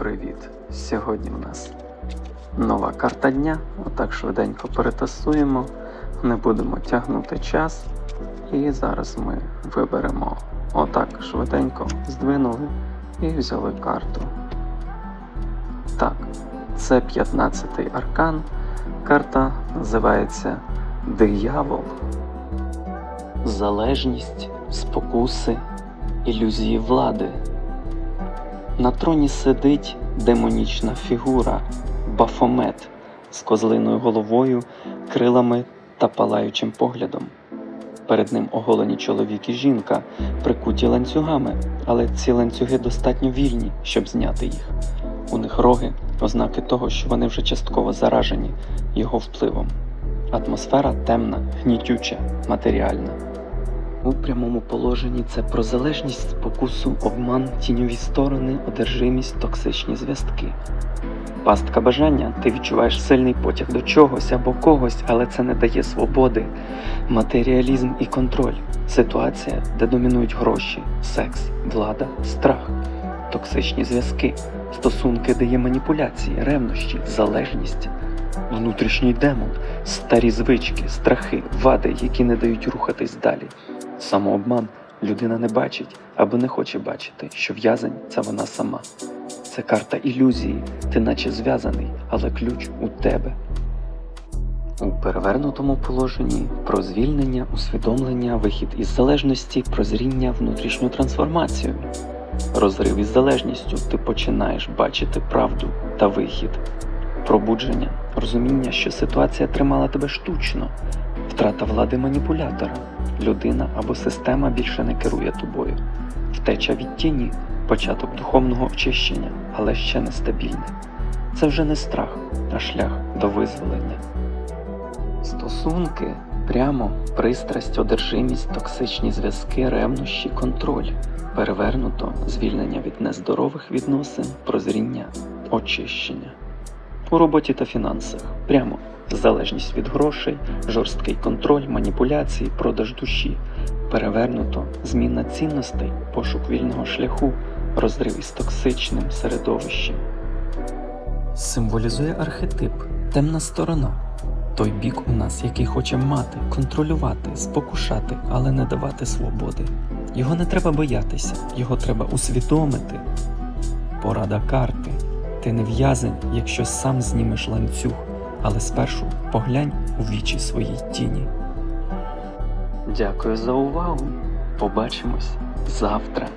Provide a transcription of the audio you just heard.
привіт! Сьогодні у нас нова карта дня. Отак швиденько перетасуємо, не будемо тягнути час. І зараз ми виберемо отак швиденько здвинули і взяли карту. Так, це 15-й аркан. Карта називається Диявол. Залежність, спокуси, ілюзії влади. На троні сидить демонічна фігура Бафомет з козлиною головою, крилами та палаючим поглядом. Перед ним оголені чоловік і жінка, прикуті ланцюгами, але ці ланцюги достатньо вільні, щоб зняти їх. У них роги, ознаки того, що вони вже частково заражені його впливом. Атмосфера темна, гнітюча, матеріальна. У прямому положенні це про залежність, спокусу, обман, тіньові сторони, одержимість, токсичні зв'язки. Пастка бажання ти відчуваєш сильний потяг до чогось або когось, але це не дає свободи. Матеріалізм і контроль ситуація, де домінують гроші, секс, влада, страх, токсичні зв'язки, стосунки, де є маніпуляції, ревнощі, залежність, внутрішній демон, старі звички, страхи, вади, які не дають рухатись далі. Самообман людина не бачить або не хоче бачити, що в'язень це вона сама. Це карта ілюзії, ти наче зв'язаний, але ключ у тебе. У перевернутому положенні про звільнення, усвідомлення, вихід із залежності, прозріння, внутрішню трансформацію. Розрив із залежністю ти починаєш бачити правду та вихід. Пробудження, розуміння, що ситуація тримала тебе штучно, втрата влади маніпулятора, людина або система більше не керує тобою, втеча від тіні, початок духовного очищення, але ще нестабільне. Це вже не страх, а шлях до визволення. Стосунки прямо пристрасть, одержимість, токсичні зв'язки, ревнощі, контроль, перевернуто звільнення від нездорових відносин, прозріння, очищення. У роботі та фінансах прямо залежність від грошей, жорсткий контроль, маніпуляції, продаж душі, перевернуто зміна цінностей, пошук вільного шляху, розрив із токсичним середовищем. Символізує архетип, темна сторона. Той бік у нас, який хоче мати, контролювати, спокушати, але не давати свободи. Його не треба боятися, його треба усвідомити. Порада карти. Ти не в'язень, якщо сам знімеш ланцюг, але спершу поглянь у вічі своїй тіні. Дякую за увагу. Побачимось завтра.